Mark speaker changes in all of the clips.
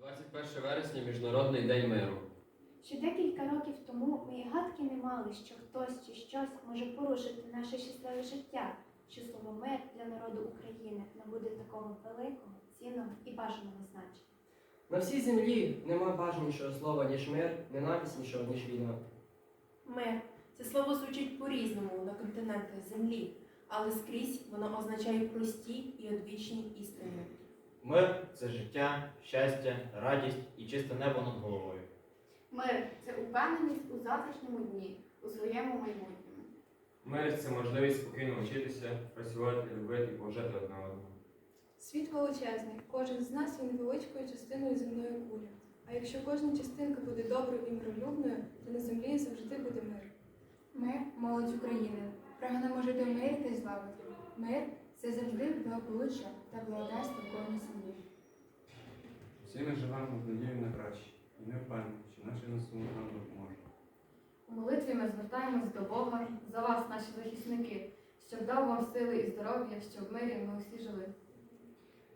Speaker 1: 21 вересня Міжнародний день миру.
Speaker 2: Ще декілька років тому ми і гадки не мали, що хтось чи щось може порушити наше щасливе життя, що слово мир для народу України набуде такого великого, цінного і бажаного значення.
Speaker 3: На всій землі нема бажанішого слова, ніж мир, ненависнішого, ніж війна.
Speaker 4: Мир це слово звучить по-різному на континентах землі, але скрізь воно означає прості і одвічні істини.
Speaker 5: Мир це життя, щастя, радість і чисте небо над головою.
Speaker 6: Мир це упевненість у завтрашньому дні, у своєму майбутньому.
Speaker 7: Мир це можливість спокійно вчитися, працювати, любити і поважати одне одного.
Speaker 8: Світ величезний, кожен з нас є невеличкою частиною земної кулі. А якщо кожна частинка буде доброю і миролюбною, то на землі завжди буде мир.
Speaker 9: Ми молодь України. Прагнемо жити в мирі та злагоді. Мир це завжди благополуччя та благоденство
Speaker 7: Ми в надії на краще і не впевнені, що наші НСУ нам допоможе.
Speaker 9: У молитві ми звертаємось до Бога за вас, наші захисники, щоб дав вам сили і здоров'я, щоб в мирі ми усі жили.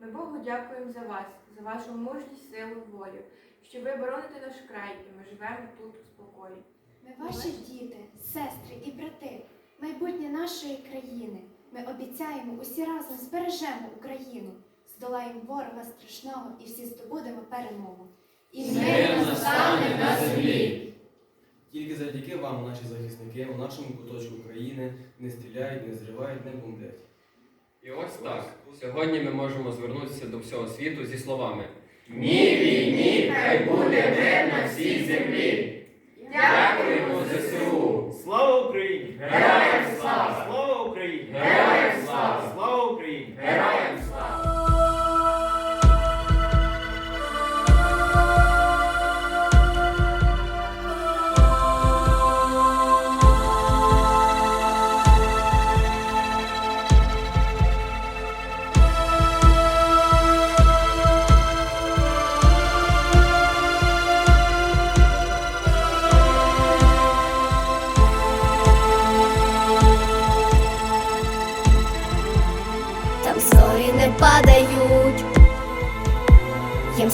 Speaker 4: Ми Богу дякуємо за вас, за вашу мужність, силу, волю, що ви бороните наш край, і ми живемо тут у спокої.
Speaker 2: Ми ваші діти, сестри і брати, майбутнє нашої країни. Ми обіцяємо усі разом збережемо Україну, здолаємо ворога страшного і всі здобудемо перемогу. І
Speaker 1: Мир настане на землі.
Speaker 3: Тільки завдяки вам, наші захисники, у нашому куточку країни не стріляють, не зривають, не бомблять.
Speaker 1: І ось так. Сьогодні ми можемо звернутися до всього світу зі словами
Speaker 10: Ні війні, хай буде мир на всій землі.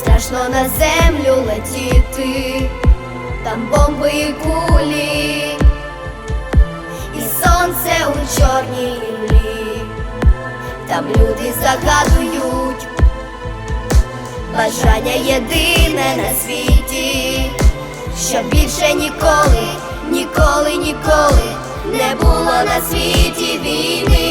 Speaker 11: Страшно на землю летіти, там бомби і кулі, і сонце у чорній імлі, там люди загадують, бажання єдине на світі, щоб більше ніколи, ніколи, ніколи не було на світі війни.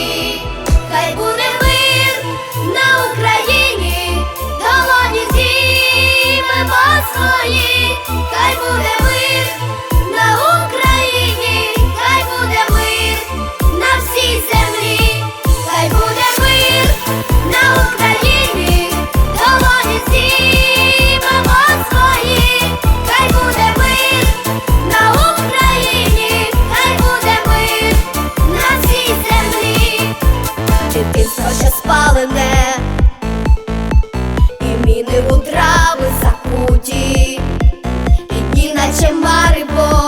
Speaker 11: плече мари бо.